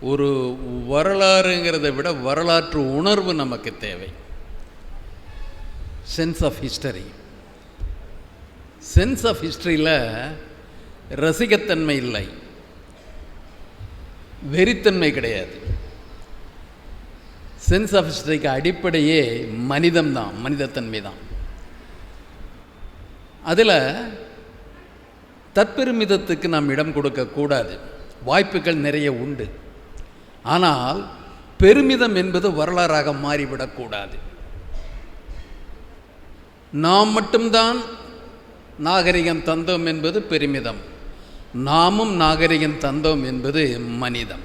ஒரு வரலாறுங்கிறத விட வரலாற்று உணர்வு நமக்கு தேவை. Sense of history sense of ஹிஸ்டரியில் ரசிகத்தன்மை இல்லை. வெறித்தன்மை கிடையாது. சென்ஸ் ஆஃப் ஹிஸ்டரிக்கு அடிப்படையே மனிதம்தான் மனிதத்தன்மை தான். அதில் தற்பெருமிதத்துக்கு நாம் இடம் கொடுக்கக்கூடாது. வாய்ப்புகள் நிறைய உண்டு. ஆனால் பெருமிதம் என்பது வரலாறாக மாறிவிடக்கூடாது. நாம் மட்டும்தான் நாகரிகம் தந்தோம் என்பது பெருமிதம். நாமும் நாகரிகம் தந்தோம் என்பது மனிதம்.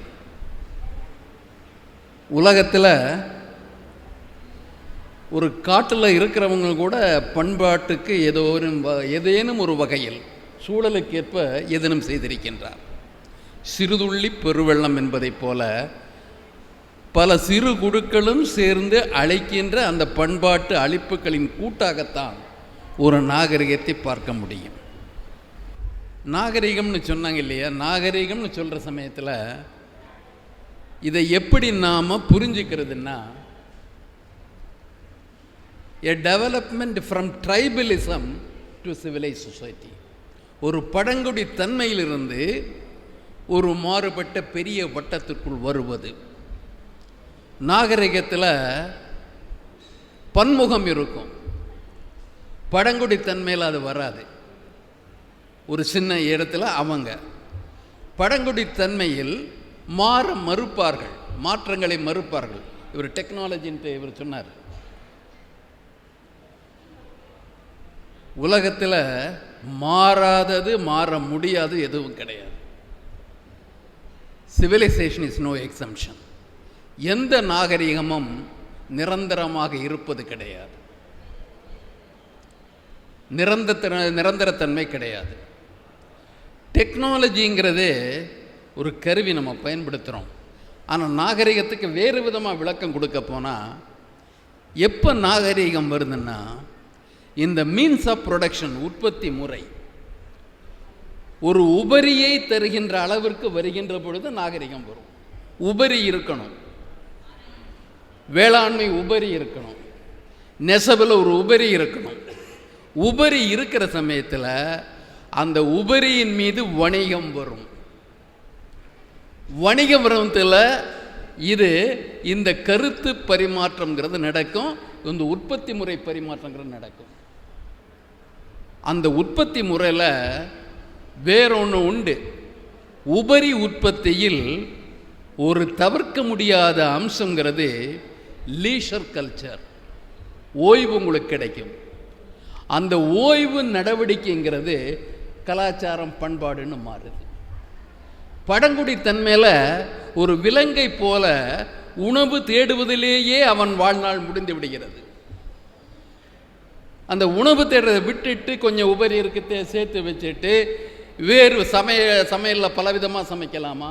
உலகத்தில் ஒரு காட்டில் இருக்கிறவங்க கூட பண்பாட்டுக்கு ஏதோ ஒரு வ- ஏதேனும் ஒரு வகையில் சூழலுக்கேற்ப எதனும் செய்திருக்கின்றார். சிறுதுள்ளி பெருவெள்ளம் என்பதைப் போல பல சிறு குழுக்களும் சேர்ந்து அழைக்கின்ற அந்த பண்பாட்டு அழிப்புகளின் கூட்டாகத்தான் ஒரு நாகரிகத்தை பார்க்க முடியும். நாகரிகம்னு சொன்னாங்க இல்லையா? நாகரிகம்னு சொல்கிற சமயத்தில் இதை எப்படி நாம் புரிஞ்சுக்கிறதுன்னா a development from tribalism to civilise society ஒரு பழங்குடி தன்மையிலிருந்து ஒரு மாறுபட்ட பெரிய வட்டத்திற்குள் வருவது. நாகரிகத்தில் பன்முகம் இருக்கும். பழங்குடித்தன்மையில் அது வராது. ஒரு சின்ன இடத்துல அவங்க. பழங்குடித்தன்மையில் மாற மறுப்பார்கள். மாற்றங்களை மறுப்பார்கள். இவர் டெக்னாலஜின்ட்டு இவர் சொன்னார். உலகத்தில் மாறாதது மாற முடியாது எதுவும் கிடையாது. சிவிலைசேஷன் இஸ் நோ எக்ஸம்ஷன் எந்த நாகரிகமும் நிரந்தரமாக இருப்பது கிடையாது. நிரந்தர நிரந்தரத்தன்மை கிடையாது. டெக்னாலஜிங்கிறது ஒரு கருவி நம்ம பயன்படுத்துகிறோம் ஆனால் நாகரிகத்துக்கு வேறு விதமாக விளக்கம் கொடுக்க போனால் எப்போ நாகரிகம் வருதுன்னா இந்த மீன்ஸ் ஆஃப் ப்ரொடக்ஷன் உற்பத்தி முறை ஒரு உபரியை தருகின்ற அளவிற்கு வருகின்ற பொழுது நாகரிகம் வரும். உபரி இருக்கணும். வேளாண்மை உபரி இருக்கணும். நெசவில் ஒரு உபரி இருக்கணும். உபரி இருக்கிற சமயத்தில் அந்த உபரியின் மீது வணிகம் வரும். வணிக விரமத்தில் இது இந்த கருத்து பரிமாற்றங்கிறது நடக்கும். இந்த உற்பத்தி முறை பரிமாற்றங்கிறது நடக்கும். அந்த உற்பத்தி முறையில் வேறொன்று உண்டு. உபரி உற்பத்தியில் ஒரு தவிர்க்க முடியாத அம்சங்கிறது லீஷர் கல்ச்சர் ஓய்வு உங்களுக்கு கிடைக்கும். அந்த ஓய்வு நடவடிக்கைங்கிறது கலாச்சாரம் பண்பாடுன்னு மாறுது. பழங்குடி தன்மையில் ஒரு விலங்கை போல உணவு தேடுவதிலேயே அவன் வாழ்நாள் முடிந்து விடுகிறது. அந்த உணவு தேடுறதை விட்டுட்டு கொஞ்சம் உபரி இருக்கத்தை சேர்த்து வச்சுட்டு வேறு சமைய சமையலில் பலவிதமாக சமைக்கலாமா?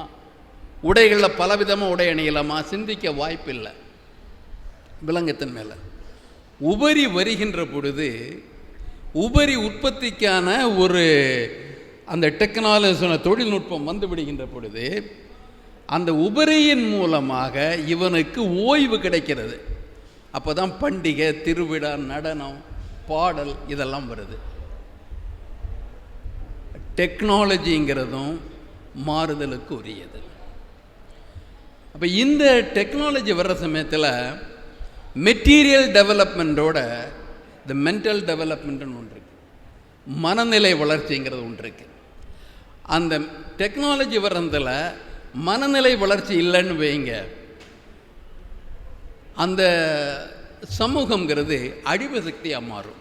உடைகளில் பலவிதமாக உடை அணியலாமா? சிந்திக்க வாய்ப்பில்லை. விலங்கத்தின் மேலே. உபரி வருகின்ற பொழுது உபரி உற்பத்திக்கான ஒரு அந்த டெக்னாலஜி தொழில்நுட்பம் வந்து விடுகின்ற பொழுது அந்த உபரியின் மூலமாக இவனுக்கு ஓய்வு கிடைக்கிறது. அப்போ தான் பண்டிகை திருவிழா நடனம் பாடல் இதெல்லாம் வருது. டெக்னாலஜிங்கிறதும் மாறுதலுக்கு உரியது அப்போ இந்த டெக்னாலஜி வர்ற சமயத்தில் மெட்டீரியல் டெவலப்மெண்ட்டோட இந்த மென்டல் டெவலப்மெண்ட்னு ஒன்று இருக்குது மனநிலை வளர்ச்சிங்கிறது ஒன்று இருக்குது அந்த டெக்னாலஜி வர்றதில் மனநிலை வளர்ச்சி இல்லைன்னு வைங்க. அந்த சமூகங்கிறது அழிவு சக்தியாக மாறும்.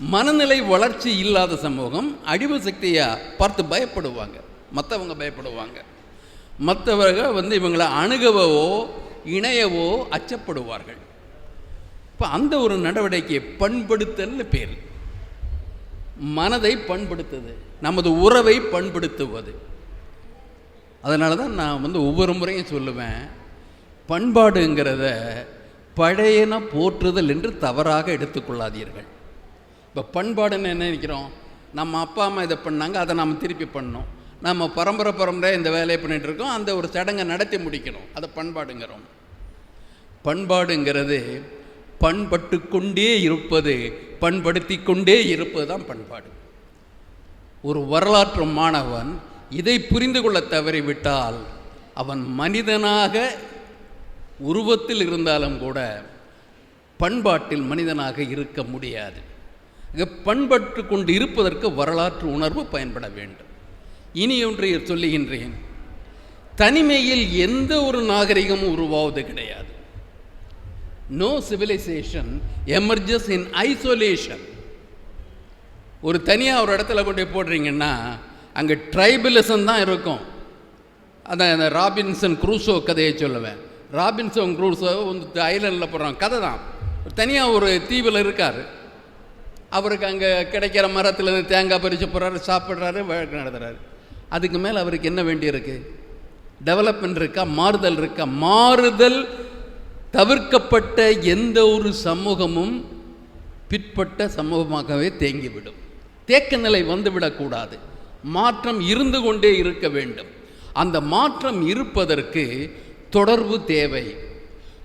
மனநிலை வளர்ச்சி இல்லாத சமூகம் அழிவு சக்தியாக பார்த்து பயப்படுவாங்க. மற்றவங்க பயப்படுவாங்க. மற்றவர்கள் வந்து இவங்களை அணுகவோ இணையவோ அச்சப்படுவார்கள். இப்போ அந்த ஒரு நடவடிக்கையை பண்படுத்தல்னு பேர். மனதை பண்படுத்துது. நமது உறவை பண்படுத்துவது. அதனால தான் நான் வந்து ஒவ்வொரு முறையும் சொல்லுவேன். பண்பாடுங்கிறத பழையன போற்றுதல் என்று தவறாக எடுத்துக்கொள்ளாதீர்கள். இப்போ பண்பாடுன்னு என்ன நினைக்கிறோம்? நம்ம அப்பா அம்மா இதை பண்ணாங்க அதை நாம் திருப்பி பண்ணோம் நம்ம பரம்பரை பரம்பரை இந்த வேலையை பண்ணிகிட்டு இருக்கோம். அந்த ஒரு சடங்கை நடத்தி முடிக்கணும். அதை பண்பாடுங்கிறோம். பண்பாடுங்கிறது பண்பட்டு கொண்டே இருப்பது பண்படுத்தி கொண்டே இருப்பது தான் பண்பாடு. ஒரு வரலாற்று மாணவன் இதை புரிந்து கொள்ள தவறிவிட்டால் அவன் மனிதனாக உருவத்தில் இருந்தாலும் கூட பண்பாட்டில் மனிதனாக இருக்க முடியாது. பண்பட்டு கொண்டு இருப்பதற்கு வரலாற்று உணர்வு பயன்பட வேண்டும். இனி ஒன்றை சொல்லுகின்றேன். தனிமையில் எந்த ஒரு நாகரிகமும் உருவாவது கிடையாது. No civilization emerges in isolation ஒரு தனியாக ஒரு இடத்துல கொண்டு போடுறீங்கன்னா அங்கே ட்ரைபலிசம் தான் இருக்கும். அதான் அந்த ராபின்சன் குரூசோ கதையை சொல்லுவேன். ராபின்சன் குரூசோ வந்து ஐலண்டில் போடுறான். கதை தான். தனியாக ஒரு தீவில் இருக்கார். அவருக்கு அங்கே கிடைக்கிற மரத்துலேருந்து தேங்காய் பறித்து போகிறாரு சாப்பிட்றாரு வழக்கு நடத்துகிறாரு அதுக்கு மேலே அவருக்கு என்ன வேண்டியிருக்கு டெவலப்மெண்ட் இருக்கா? மாறுதல் இருக்கா? மாறுதல் தவிர்க்கப்பட்ட எந்த ஒரு சமூகமும் பிற்பட்ட சமூகமாகவே தேங்கிவிடும். தேக்க நிலை வந்துவிடக்கூடாது மாற்றம் இருந்து கொண்டே இருக்க வேண்டும். அந்த மாற்றம் இருப்பதற்கு தொடர்பு தேவை.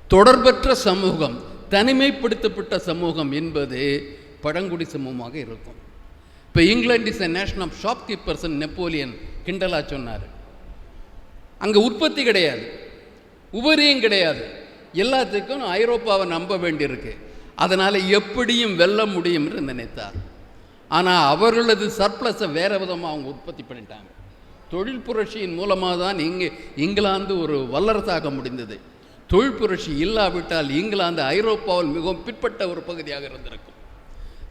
தொடர்பற்ற சமூகம் தனிமைப்படுத்தப்பட்ட சமூகம் என்பது பழங்குடி சமூகமாக இருக்கும். இப்போ England is a nation of shopkeepers Napoleon கிண்டலா சொன்னார். அங்கே உற்பத்தி கிடையாது. உபரியும் கிடையாது. எல்லாத்துக்கும் ஐரோப்பாவை நம்ப வேண்டியிருக்கு. அதனால் எப்படியும் வெல்ல முடியும் என்று நினைத்தார். ஆனால் அவர்களது சர்ப்ளஸை வேறு விதமாக அவங்க உற்பத்தி பண்ணிட்டாங்க. தொழில் புரட்சியின் மூலமாக தான் இங்கே இங்கிலாந்து ஒரு வல்லரசாக முடிந்தது. தொழில் புரட்சி இல்லாவிட்டால் இங்கிலாந்து ஐரோப்பாவில் மிகவும் பிற்பட்ட ஒரு பகுதியாக இருந்திருக்கும்.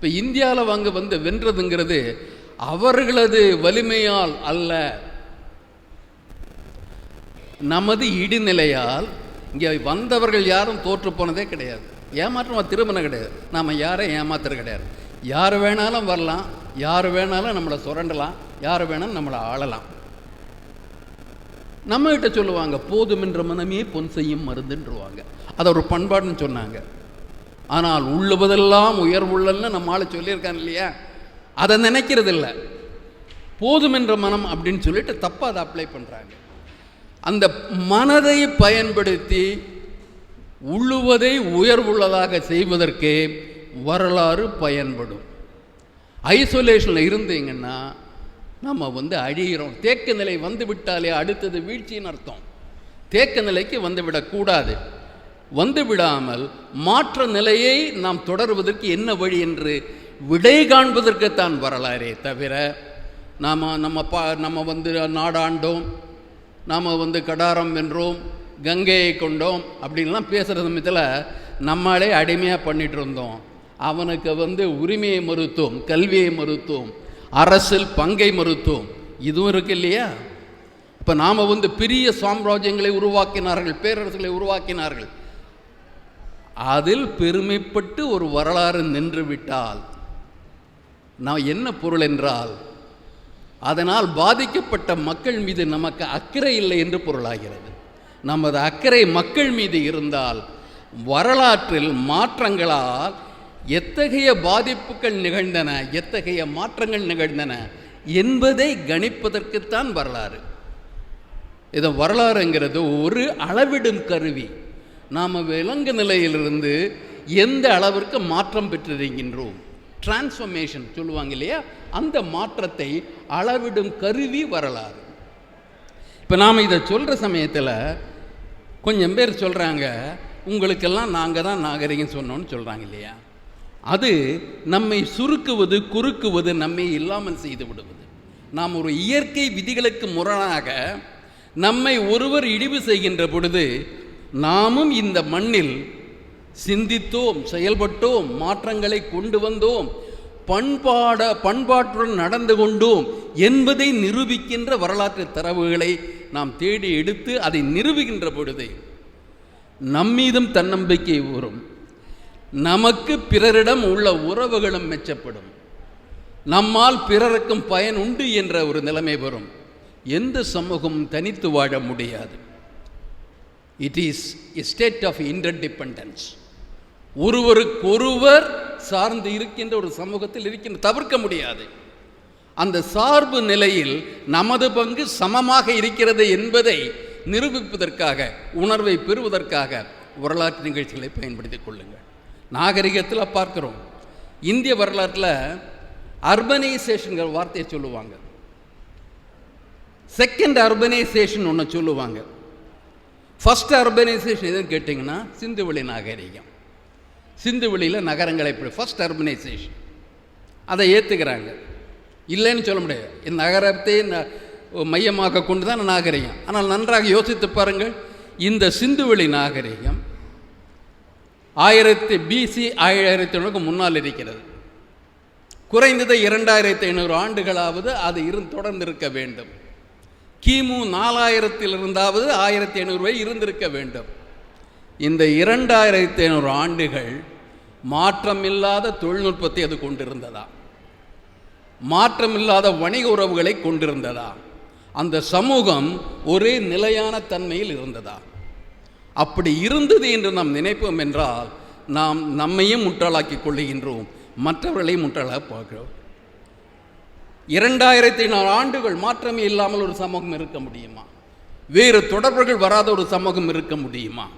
இப்போ இந்தியாவில் அங்கே வந்து வென்றதுங்கிறது அவர்களது வலிமையால் அல்ல. நமது இடிநிலையால் இங்கே வந்தவர்கள் யாரும் தோற்று போனதே கிடையாது. ஏமாற்றம் திருமணம் கிடையாது. நாம் யாரையும் ஏமாத்துறது கிடையாது. யார் வேணாலும் வரலாம். யார் வேணாலும் நம்மளை சுரண்டலாம். யார் வேணாலும் நம்மளை ஆளலாம். நம்மகிட்ட சொல்லுவாங்க போதுமென்ற மனமே பொன் செய்யும் மருந்துன்றுவாங்க. அதை ஒரு பண்பாடுன்னு சொன்னாங்க. ஆனால் உள்ளுவதெல்லாம் உயர்வுள்ளன்னு நம்ம ஆளு சொல்லியிருக்கான் இல்லையா? அதை நினைக்கிறது இல்லை போதுமென்ற மனம் அப்படின்னு சொல்லிட்டு தப்பாக அதை அப்ளை பண்ணுறாங்க அந்த மனதை பயன்படுத்தி உள்ளுவதை உயர்வுள்ளதாக செய்வதற்கு வரலாறு பயன்படும். ஐசோலேஷனில் இருந்தீங்கன்னா நம்ம வந்து அழிகிறோம் தேக்க நிலை வந்து விட்டாலே அடுத்தது வீழ்ச்சின்னு அர்த்தம். தேக்க நிலைக்கு வந்துவிடக்கூடாது வந்துவிடாமல் வந்து விடாமல் மாற்ற நிலையை நாம் தொடர்வதற்கு என்ன வழி என்று விடை காண்பதற்குத்தான் வரலாறே தவிர நாம் நம்ம பா நம்ம வந்து நாடாண்டோம் நாம் வந்து கடாரம் வென்றோம் கங்கையை கொண்டோம் அப்படின்லாம் பேசுகிற சமயத்தில் நம்மளே அடிமையாக பண்ணிகிட்டு இருந்தோம். அவனுக்கு வந்து உரிமையை மறுத்தோம் கல்வியை மறுத்தோம் அரசில் பங்கை மறுத்தோம். இதுவும் இருக்கு இல்லையா? இப்போ நாம் வந்து பெரிய சாம்ராஜ்யங்களை உருவாக்கினார்கள் பேரரசுகளை உருவாக்கினார்கள். அதில் பெருமைப்பட்டு ஒரு வரலாறு நின்று விட்டால் நான் என்ன பொருள் என்றால் அதனால் பாதிக்கப்பட்ட மக்கள் மீது நமக்கு அக்கறை இல்லை என்று பொருளாகிறது. நமது அக்கறை மக்கள் மீது இருந்தால் வரலாற்றில் மாற்றங்களால் எத்தகைய பாதிப்புகள் நிகழ்ந்தன எத்தகைய மாற்றங்கள் நிகழ்ந்தன என்பதை கணிப்பதற்குத்தான் வரலாறு. இது வரலாறுங்கிறது ஒரு அளவிடும் கருவி. நாம் விலங்கு நிலையிலிருந்து எந்த அளவிற்கு மாற்றம் பெற்றிருக்கின்றோம்? டிரான்ஸ்ஃபர்மேஷன் சொல்லுவாங்க இல்லையா? அந்த மாற்றத்தை அளவிடும் கருவி வரலாறு. இப்போ நாம் இதை சொல்கிற சமயத்தில் கொஞ்சம் பேர் சொல்கிறாங்க உங்களுக்கெல்லாம் நாங்கள் தான் நாகரிகம் சொன்னோன்னு சொல்கிறாங்க இல்லையா? அது நம்மை சுருக்குவது குறுக்குவது நம்மை இல்லாமல் செய்து விடுவது. நாம் ஒரு இயற்கை விதிகளுக்கு முரணாக நம்மை ஒருவர் இழிவு செய்கின்ற பொழுது நாமும் இந்த மண்ணில் சிந்தித்தோம் செயல்பட்டோம் மாற்றங்களை கொண்டு வந்தோம் பண்பாட பண்பாட்டுடன் நடந்து கொண்டோம் என்பதை நிரூபிக்கின்ற வரலாற்று தரவுகளை நாம் தேடி எடுத்து அதை நிரூபிக்கின்ற பொழுது நம்மீதும் தன்னம்பிக்கை வரும் நமக்கு பிறரிடம் உள்ள உறவுகளும் மெச்சப்படும். நம்மால் பிறருக்கும் பயன் உண்டு என்ற ஒரு நிலைமை வரும். எந்த சமூகமும் தனித்து வாழ முடியாது. It is a state of interdependence ஒருவருக்கொருவர் சார்ந்து இருக்கின்ற ஒரு சமூகத்தில் இருக்கின்ற தவிர்க்க முடியாது. அந்த சார்பு நிலையில் நமது பங்கு சமமாக இருக்கிறது என்பதை நிரூபிப்பதற்காக உணர்வை பெறுவதற்காக வரலாற்று நிகழ்ச்சிகளை பயன்படுத்திக் கொள்ளுங்கள். நாகரிகத்தில் பார்க்கிறோம். இந்திய வரலாற்றில் அர்பனைசேஷன்கள் வார்த்தையை சொல்லுவாங்க. செகண்ட் அர்பனைசேஷன் ஒன்று சொல்லுவாங்க. ஃபர்ஸ்ட் அர்பனைசேஷன் எதுன்னு கேட்டிங்கன்னா சிந்துவெளி நாகரிகம். சிந்துவெளியில் நகரங்களை இப்படி ஃபஸ்ட் அர்பனைசேஷன் அதை ஏற்றுக்கிறாங்க இல்லைன்னு சொல்ல முடியாது. இந்த நகரத்தை மையமாக கொண்டு தான் நாகரிகம். ஆனால் நன்றாக யோசித்து பாருங்கள் இந்த சிந்துவெளி நாகரிகம் ஆயிரத்தி பிசி ஆயிரத்தி ஐநூறுக்கு முன்னால் இருக்கிறது. குறைந்தது இரண்டாயிரத்தி ஐநூறு ஆண்டுகளாவது அது இருந்து தொடர்ந்து இருக்க வேண்டும். கிமு நாலாயிரத்தில் இருந்தாவது ஆயிரத்தி ஐநூறு வரை இருந்திருக்க வேண்டும். இந்த இரண்டாயிரத்தி ஐநூறு ஆண்டுகள் மாற்றமில்லாத தொழில்நுட்பத்தை அது கொண்டிருந்ததா? மாற்றமில்லாத வணிக உறவுகளை கொண்டிருந்ததா? அந்த சமூகம் ஒரே நிலையான தன்மையில் இருந்ததா? அப்படி இருந்தது என்று நாம் நினைப்போம் என்றால் நாம் நம்மையும் முட்டாளாக்கிக் கொள்ளுகின்றோம் மற்றவர்களையும் முட்டாளாக பார்க்கிறோம். இரண்டாயிரத்தி நாலு ஆண்டுகள் மாற்றமே இல்லாமல் ஒரு சமூகம் இருக்க முடியுமா? வேறு தொடர்புகள் வராத ஒரு சமூகம் இருக்க முடியுமா?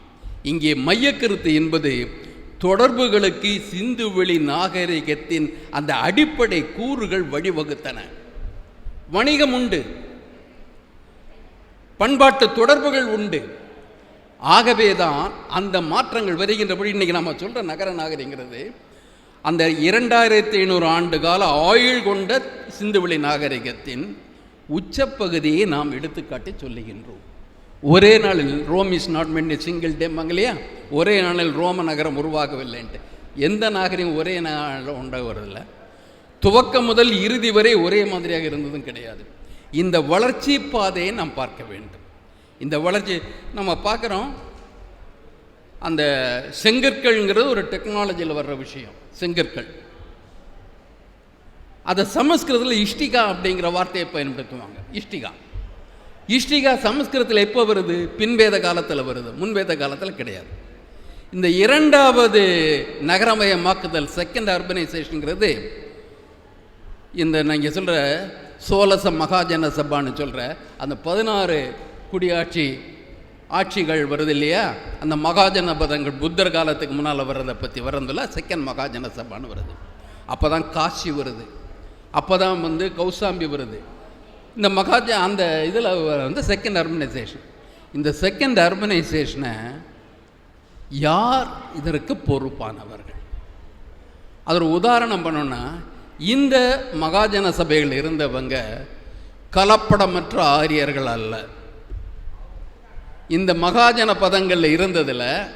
இங்கே மையக்கருத்து என்பது தொடர்புகளுக்கு சிந்துவெளி நாகரிகத்தின் அந்த அடிப்படை கூறுகள் வழிவகுத்தன. வணிகம் உண்டு. பண்பாட்டு தொடர்புகள் உண்டு. ஆகவே தான் அந்த மாற்றங்கள் வருகின்றபடி இன்றைக்கி நம்ம சொல்கிற நகர நாகரிகங்கிறது அந்த இரண்டாயிரத்தி ஐநூறு ஆண்டு கால ஆயுள் கொண்ட சிந்துவெளி நாகரிகத்தின் உச்சப்பகுதியை நாம் எடுத்துக்காட்டி சொல்லுகின்றோம். ஒரே நாளில் Rome is not men single day இல்லையா ஒரே நாளில் ரோம நகரம் உருவாகவில்லைன்ட்டு. எந்த நாகரிகம் ஒரே நாளில் உண்டாகிறதில்ல துவக்கம் முதல் இறுதி வரை ஒரே மாதிரியாக இருந்ததும் கிடையாது. இந்த வளர்ச்சி பாதையை நாம் பார்க்க வேண்டும். இந்த வளர்ச்சி நம்ம பார்க்குறோம் அந்த செங்கற்கள்ங்கிறது ஒரு டெக்னாலஜியில் வர்ற விஷயம். செங்கற்கள். அதை சமஸ்கிருதத்தில் இஷ்டிகா அப்படிங்கிற வார்த்தையை பயன்படுத்துவாங்க. இஷ்டிகா. இஷ்டிகா சமஸ்கிருதத்தில் எப்போ வருது? பின்வேத காலத்தில் வருது. முன்வேத காலத்தில் கிடையாது. இந்த இரண்டாவது நகரமயமாக்குதல் செகண்ட் அர்பனைசேஷனுங்கிறது இந்த நீங்கள் சொல்கிற சோலச மகாஜன சபான்னு சொல்கிற அந்த பதினாறு குடியாட்சி ஆட்சிகள் வருது இல்லையா அந்த மகாஜன பதங்கள் புத்தர் காலத்துக்கு முன்னால் வர்றதை பற்றி வர்றதில்ல செகண்ட் மகாஜன சபான்னு வருது. அப்போ தான் காசி வருது. அப்போ தான் வந்து கௌசாம்பி வருது. இந்த மகாஜ அந்த இதில் வந்து செகண்ட் அர்பனைசேஷன் இந்த செகண்ட் அர்பனைசேஷனை யார் இதற்கு பொறுப்பானவர்கள்? அது ஒரு உதாரணம் பண்ணோன்னா இந்த மகாஜன சபைகள் இருந்தவங்க கலப்படமற்ற ஆரியர்கள் அல்ல. இந்த மகாஜன பதங்களில் இருந்ததில்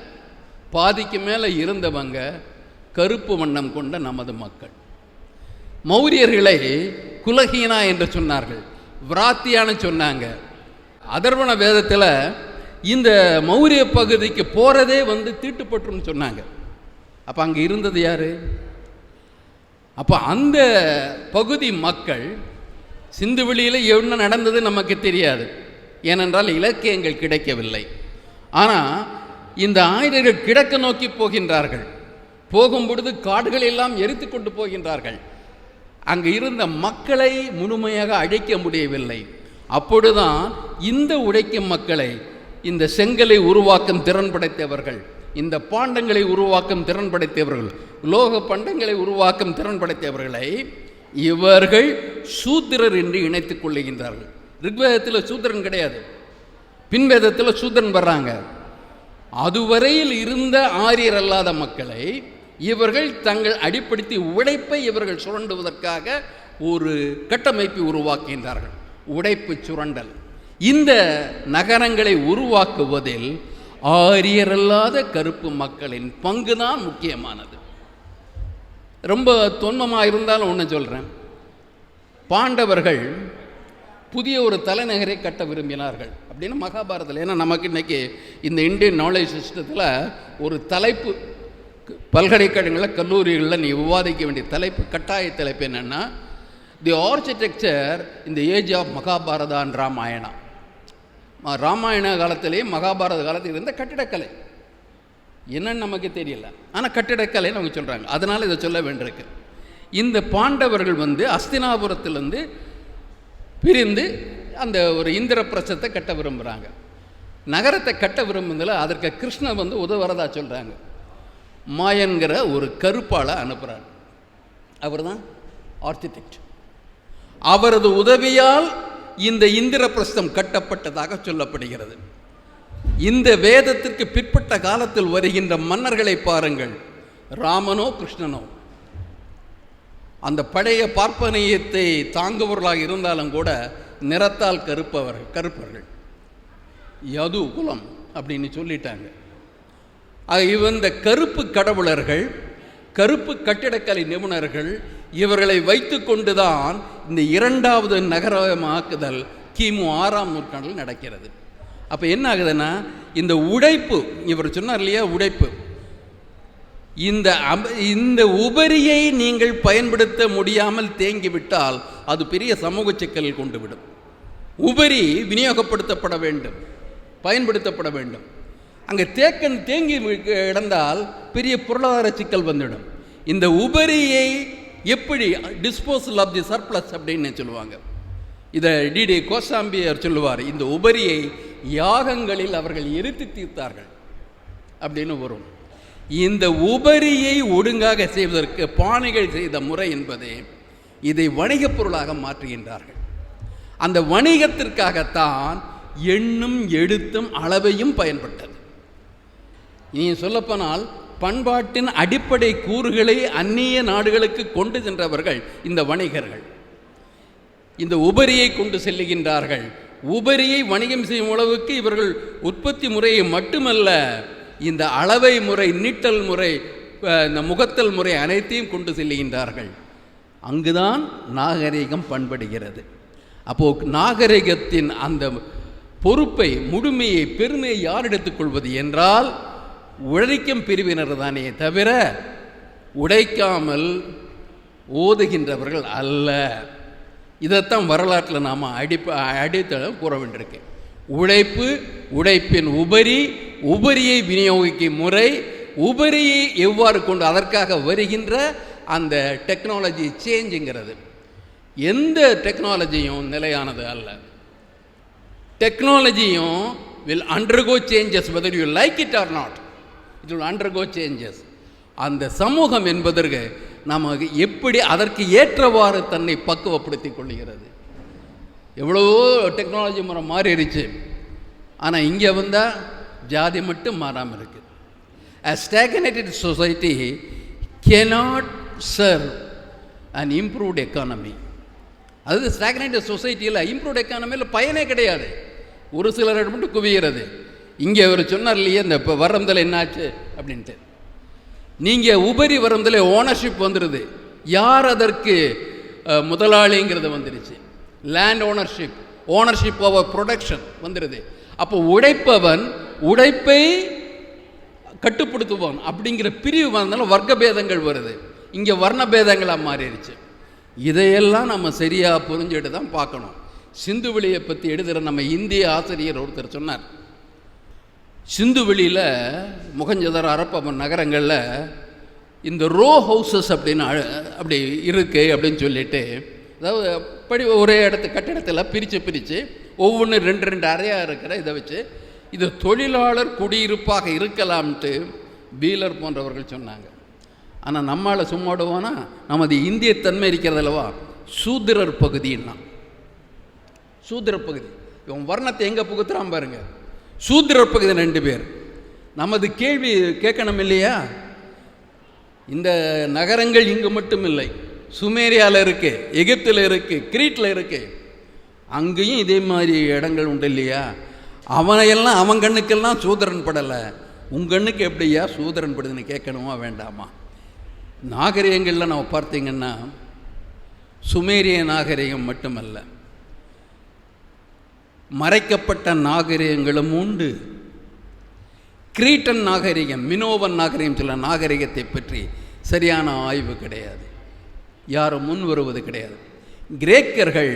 பாதிக்கு மேலே இருந்தவங்க கருப்பு வண்ணம் கொண்ட நமது மக்கள். மௌரியர்களை குலஹீனா என்று சொன்னார்கள் விராத்தியான்னு சொன்னாங்க. அதர்வண வேதத்தில் இந்த மௌரிய பகுதிக்கு போகிறதே வந்து தீட்டுப்பட்டுன்னு சொன்னாங்க. அப்போ அங்கே இருந்தது யாரு? அப்போ அந்த பகுதி மக்கள் சிந்துவெளியில் என்ன நடந்தது நமக்கு தெரியாது. ஏனென்றால் இலக்கியங்கள் கிடைக்கவில்லை. ஆனால் இந்த ஆயுதர்கள் கிழக்கு நோக்கி போகின்றார்கள். போகும் பொழுது காடுகள் எல்லாம் எரித்து கொண்டு போகின்றார்கள். அங்கு இருந்த மக்களை முழுமையாக அழிக்க முடியவில்லை. அப்பொழுதுதான் இந்த உழைக்கும் மக்களை இந்த செங்கலை உருவாக்கும் திறன் படைத்தவர்கள் இந்த பாண்டங்களை உருவாக்கும் திறன் படைத்தவர்கள் உலோக பண்டங்களை உருவாக்கும் திறன் படைத்தவர்களை இவர்கள் சூத்திரர் என்று இணைத்துக் கொள்ளுகின்றார்கள். ரிக்வேதத்தில் சூத்திரன் கிடையாது. பின்வேதத்தில் சூத்திரன் வர்றாங்க. அதுவரையில் இருந்த ஆரியர் அல்லாத மக்களை இவர்கள் தங்கள் அடிப்படுத்தி உழைப்பை இவர்கள் சுரண்டுவதற்காக ஒரு கட்டமைப்பை உருவாக்குகின்றார்கள். உடைப்பு சுரண்டல். இந்த நகரங்களை உருவாக்குவதில் ஆரியரல்லாத கருப்பு மக்களின் பங்கு தான் முக்கியமானது. ரொம்ப தொன்மமாக இருந்தாலும் ஒன்று சொல்கிறேன் பாண்டவர்கள் புதிய ஒரு தலைநகரை கட்ட விரும்பினார்கள் அப்படின்னு மகாபாரதத்தில். ஏன்னா நமக்கு இன்றைக்கி இந்த இந்தியன் நாலேஜ் சிஸ்டத்தில் ஒரு தலைப்பு பல்கலைக்கழகங்களில் கல்லூரிகளில் நீ விவாதிக்க வேண்டிய தலைப்பு கட்டாய தலைப்பு என்னென்னா தி ஆர்கிடெக்சர் இந்த age of Mahabharata and Ramayana. Ramayana காலத்திலேயும் மகாபாரத காலத்தில் இருந்த கட்டிடக்கலை. என்னன்னு நமக்கு தெரியல. ஆனால் கட்டிடக்கலை நமக்கு சொல்கிறாங்க அதனால் இதை சொல்ல வேண்டியிருக்கு. இந்த பாண்டவர்கள் வந்து அஸ்தினாபுரத்திலேருந்து பிரிந்து அந்த ஒரு இந்திரப்பிரசத்தை கட்ட விரும்புகிறாங்க நகரத்தை கட்ட விரும்புதில் அதற்கு கிருஷ்ணர் வந்து உதவுறதா சொல்கிறாங்க மாயன்கிற ஒரு கருப்பாளை அனுப்புகிறார் அவர் தான் ஆர்கிடெக்ட் அவரது உதவியால் இந்த இந்திரபிரஸ்தம் கட்டப்பட்டதாக சொல்லப்படுகிறது. இந்த வேதத்திற்கு பிற்பட்ட காலத்தில் வருகின்ற மன்னர்களை பாருங்கள். ராமனோ கிருஷ்ணனோ. அந்த பழைய பார்ப்பனியத்தை தாங்குபவர்களாக இருந்தாலும் கூட நிறத்தால் கருப்பவர்கள் கருப்பர்கள். யது குலம் அப்படின்னு சொல்லிட்டாங்க. ஆக இந்த கருப்பு கடவுளர்கள் கருப்பு கட்டிடக்கலை நிபுணர்கள் இவர்களை வைத்துக்கொண்டு தான் இந்த இரண்டாவது நகரமாக்குதல் கிமு ஆறாம் நூற்றாண்டில் நடக்கிறது. அப்போ என்ன ஆகுதுன்னா இந்த உடைப்பு இவர் சொன்னார் இல்லையா உடைப்பு. இந்த இந்த உபரியை நீங்கள் பயன்படுத்த முடியாமல் தேங்கிவிட்டால் அது பெரிய சமூக சிக்கல் கொண்டுவிடும். உபரி விநியோகப்படுத்தப்பட வேண்டும் பயன்படுத்தப்பட வேண்டும். அங்கே தேக்கன் தேங்கி இடந்தால் கிடந்தால் பெரிய பொருளாதார சிக்கல் வந்துவிடும். இந்த உபரியை எப்படி டிஸ்போசல் ஆஃப் தி சர்ப்ளஸ் அப்படின்னு சொல்லுவாங்க. இதை டிடி கோசாம்பியர் சொல்லுவார் இந்த உபரியை யாகங்களில் அவர்கள் எரித்து தீர்த்தார்கள் அப்படின்னு வரும். இந்த உபரியை ஒழுங்காக செய்வதற்கு பானைகள் செய்த முறை என்பது இதை வணிகப் பொருளாக மாற்றுகின்றார்கள். அந்த வணிகத்திற்காகத்தான் எண்ணும் எழுத்தும் அளவையும் பயன்பட்டது. நீ சொல்லப்போனால் பண்பாட்டின் அடிப்படை கூறுகளை அந்நிய நாடுகளுக்கு கொண்டு சென்றவர்கள் இந்த வணிகர்கள். இந்த உபரியை கொண்டு செல்லுகின்றார்கள். உபரியை வணிகம் செய்யும் அளவுக்கு இவர்கள் உற்பத்தி முறையை மட்டுமல்ல இந்த அளவை முறை நீட்டல் முறை இந்த முகத்தல் முறை அனைத்தையும் கொண்டு செல்லுகின்றார்கள். அங்குதான் நாகரிகம் பண்படுகிறது. அப்போது நாகரிகத்தின் அந்த பொறுப்பை முழுமையை பெருமையை யார் எடுத்துக்கொள்வது என்றால் உழைக்கும் பிரிவினர் தானே தவிர உடைக்காமல் ஓதுகின்றவர்கள் அல்ல. இதைத்தான் வரலாற்றில் நாம் அடிப்ப அடித்தளம் கூற வேண்டியிருக்கேன் உழைப்பு உழைப்பின் உபரி உபரியை விநியோகிக்கும் முறை உபரியை எவ்வாறு கொண்டு அதற்காக வருகின்ற அந்த டெக்னாலஜி சேஞ்சுங்கிறது எந்த டெக்னாலஜியும் நிலையானது அல்ல. டெக்னாலஜியும் will undergo changes whether you like it or not it will undergo changes அந்த சமூகம் என்பதற்கு நமக்கு எப்படி அதற்கு ஏற்றவாறு தன்னை பக்குவப்படுத்திக் கொள்கிறது? எவ்வளவோ டெக்னாலஜி முறை மாறிடுச்சு. ஆனால் இங்கே வந்தால் ஜாதி மட்டும் மாறாமல் இருக்குது a stagnated society cannot serve and improved economy அது ஸ்டாக்னேட்டட் சொசைட்டியில் இம்ப்ரூவ்ட் எக்கானமியில் பயனே கிடையாது. ஒரு சிலர் மட்டும் குவிகிறது இங்கே அவர் சொன்னார் இல்லையே இந்த இப்போ வரந்தில் என்னாச்சு அப்படின்ட்டு. நீங்கள் உபரி வரந்தில் ஓனர்ஷிப் வந்துடுது யார் அதற்கு முதலாளிங்கிறது வந்துடுச்சு land ownership ownership over production வந்துடுது அப்போ உழைப்பவன் உழைப்பை கட்டுப்படுத்துவான் அப்படிங்கிற பிரிவு வந்தாலும் வர்க்க பேதங்கள் வருது. இங்கே வர்ண பேதங்களாக மாறிடுச்சு. இதையெல்லாம் நம்ம சரியாக புரிஞ்சுட்டு தான் பார்க்கணும். சிந்துவெளியை பற்றி எழுதுகிற நம்ம இந்திய ஆசிரியர் ஒருத்தர் சொன்னார். சிந்துவெளியில் முகஞ்சதர் அரப்பவன் நகரங்களில் இந்த ரோ ஹவுசஸ் அப்படின்னு அப்படி இருக்கு அப்படின்னு சொல்லிட்டு அதாவது படி ஒரே இடத்து கட்டிடத்தில் பிரித்து பிரித்து ஒவ்வொன்று ரெண்டு ரெண்டு அறையாக இருக்கிற இதை வச்சு இது தொழிலாளர் குடியிருப்பாக இருக்கலாம்ட்டு பீலர் போன்றவர்கள் சொன்னாங்க. ஆனால் நம்மால் சும்மாடுவோன்னா நமது இந்திய தன்மை இருக்கிறது அல்லவா? சூத்திரர் பகுதின்னா. சூத்திர பகுதி. இவன் வர்ணத்தை எங்கே புகுத்துறான் பாருங்க. சூத்திரர் பகுதி ரெண்டு பேர். நமது கேள்வி கேட்கணும் இல்லையா? இந்த நகரங்கள் இங்கு மட்டும் இல்லை சுமேரியாவில் இருக்குது எகிப்தில் இருக்குது கிரீட்டில் இருக்குது அங்கேயும் இதே மாதிரி இடங்கள் உண்டு இல்லையா? அவனையெல்லாம் அவன் கண்ணுக்கெல்லாம் சூதரன் படலை. உன் கண்ணுக்கு எப்படியா சூதரன் படுதுன்னு கேட்கணுமா வேண்டாமா? நாகரிகங்களில் நம்ம பார்த்தீங்கன்னா சுமேரிய நாகரிகம் மட்டுமல்ல. மறைக்கப்பட்ட நாகரிகங்களும் உண்டு. கிரீட்டன் நாகரிகம் மினோவன் நாகரிகம் சில நாகரிகத்தை பற்றி சரியான ஆய்வு கிடையாது. யாரும் முன் வருவது கிடையாது. கிரேக்கர்கள்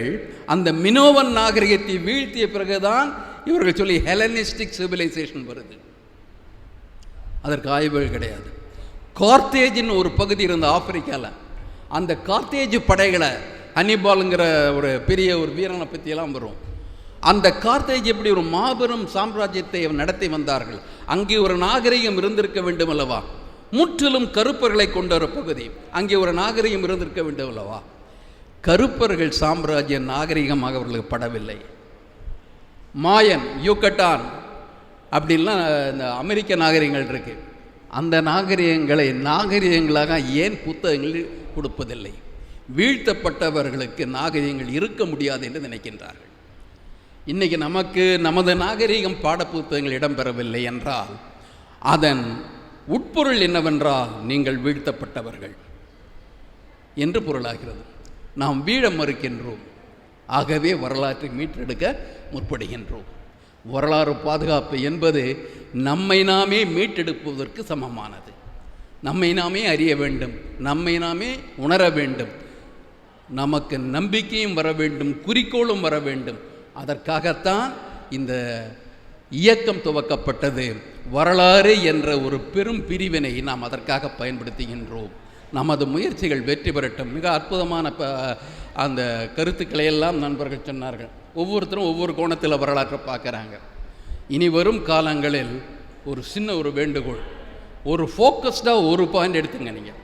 அந்த மினோவன் நாகரிகத்தை வீழ்த்திய பிறகுதான் இவர்கள் சொல்லி ஹெலனிஸ்டிக் சிவிலைசேஷன் வருது. அதற்கு ஆய்வுகள் கிடையாது. கார்த்தேஜின் ஒரு பகுதி இருந்த ஆப்பிரிக்காவில் அந்த கார்த்தேஜ் படைகளை ஹனிபாலுங்கிற ஒரு பெரிய ஒரு வீரனை பற்றியெல்லாம் வரும். அந்த கார்த்தேஜ் எப்படி ஒரு மாபெரும் சாம்ராஜ்யத்தை நடத்தி வந்தார்கள்? அங்கே ஒரு நாகரிகம் இருந்திருக்க வேண்டும் அல்லவா? முற்றிலும் கருப்பர்களை கொண்ட ஒரு பகுதி. அங்கே ஒரு நாகரிகம் இருந்திருக்க வேண்டும் அல்லவா? கருப்பர்கள் சாம்ராஜ்ய நாகரிகமாக அவர்களுக்கு படவில்லை. மாயன் யூக்கட்டான் அப்படின்லாம் இந்த அமெரிக்க நாகரிகங்கள் இருக்குது அந்த நாகரிகங்களை நாகரிகங்களாக ஏன் புத்தகங்கள் கொடுப்பதில்லை? வீழ்த்தப்பட்டவர்களுக்கு நாகரிகங்கள் இருக்க முடியாது என்று நினைக்கின்றார்கள். இன்றைக்கி நமக்கு நமது நாகரிகம் பாடப்புத்தகங்கள் இடம்பெறவில்லை என்றால் அதன் உட்பொருள் என்னவென்றால் நீங்கள் வீழ்த்தப்பட்டவர்கள். என்று பொருளாகிறது. நாம் வீழ மறுக்கின்றோம். ஆகவே வரலாற்றை மீட்டெடுக்க முற்படுகின்றோம். வரலாறு பாதுகாப்பு என்பது நம்மை நாமே மீட்டெடுப்பதற்கு சமமானது. நம்மை நாமே அறிய வேண்டும். நம்மை நாமே உணர வேண்டும். நமக்கு நம்பிக்கையும் வர வேண்டும். குறிக்கோளும் வர வேண்டும். அதற்காகத்தான் இந்த இயக்கம் துவக்கப்பட்டது. வரலாறு என்ற ஒரு பெரும் பிரிவினை நாம் அதற்காக பயன்படுத்துகின்றோம். நமது முயற்சிகள் வெற்றி பெறட்டும். மிக அற்புதமான ப அந்த கருத்துக்களை எல்லாம் நண்பர்கள் சொன்னார்கள். ஒவ்வொருத்தரும் ஒவ்வொரு கோணத்தில் வரலாற்றை பார்க்குறாங்க. இனி வரும் காலங்களில் ஒரு சின்ன ஒரு வேண்டுகோள். ஒரு ஃபோக்கஸ்டாக ஒரு பாயிண்ட் எடுத்துங்க நீங்கள்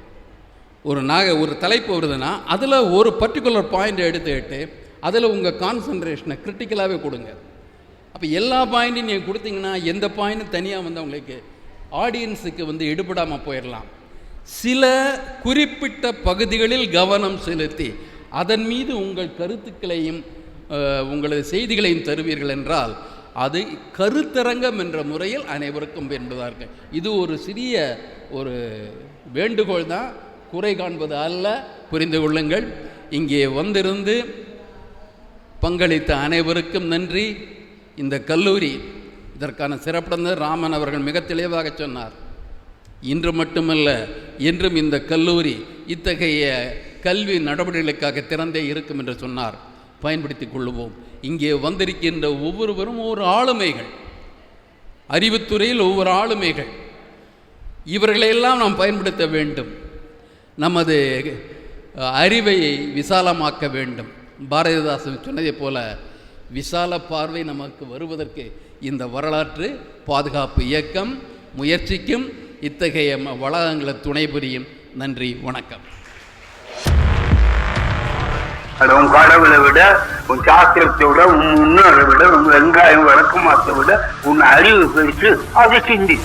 ஒரு நாக ஒரு தலைப்பு வருதுன்னா அதில் ஒரு பர்டிகுலர் பாயிண்ட் எடுத்துக்கிட்டு அதில் உங்கள் கான்சன்ட்ரேஷனை கிரிட்டிக்கலாகவே கொடுங்க. அப்போ எல்லா பாயிண்ட்டையும் நீங்கள் கொடுத்தீங்கன்னா எந்த பாயிண்ட்டும் தனியாக வந்து அவங்களுக்கு ஆடியன்ஸுக்கு வந்து எடுபடாமல் போயிடலாம் சில குறிப்பிட்ட பகுதிகளில் கவனம் செலுத்தி அதன் மீது உங்கள் கருத்துக்களையும் உங்களது செய்திகளையும் தருவீர்கள் என்றால் அது கருத்தரங்கம் என்ற முறையில் அனைவருக்கும் என்பதார்கள் இது ஒரு சிறிய ஒரு வேண்டுகோள் தான். குறை காண்பது அல்ல. புரிந்து கொள்ளுங்கள். இங்கே வந்திருந்து பங்களித்த அனைவருக்கும் நன்றி. இந்த கல்லூரி இதற்கான சிறப்பிடந்த ராமன் அவர்கள் மிக தெளிவாக சொன்னார். இன்று மட்டுமல்ல என்றும் இந்த கல்லூரி இத்தகைய கல்வி நடவடிக்கைகளுக்காக திறந்தே இருக்கும் என்று சொன்னார். பயன்படுத்தி கொள்ளுவோம் இங்கே வந்திருக்கின்ற ஒவ்வொருவரும் ஒவ்வொரு ஆளுமைகள். அறிவுத்துறையில் ஒவ்வொரு ஆளுமைகள். இவர்களையெல்லாம் நாம் பயன்படுத்த வேண்டும். நமது அறிவை விசாலமாக்க வேண்டும். பாரதிதாசன் சொன்னதைப் போல விசால பார்வை நமக்கு வருவதற்கு இந்த வரலாற்று பாதுகாப்பு இயக்கம் முயற்சிக்கும் இத்தகைய வளாகங்களை துணை புரியும். நன்றி வணக்கம். அது உன் கடவுளை விட உன் சாஸ்திரத்தை விட உன் முன்னோரை விட உன் வெங்காயம் விளக்கமாத்தை விட உன் அறிவு பெருசு அதை சிந்தி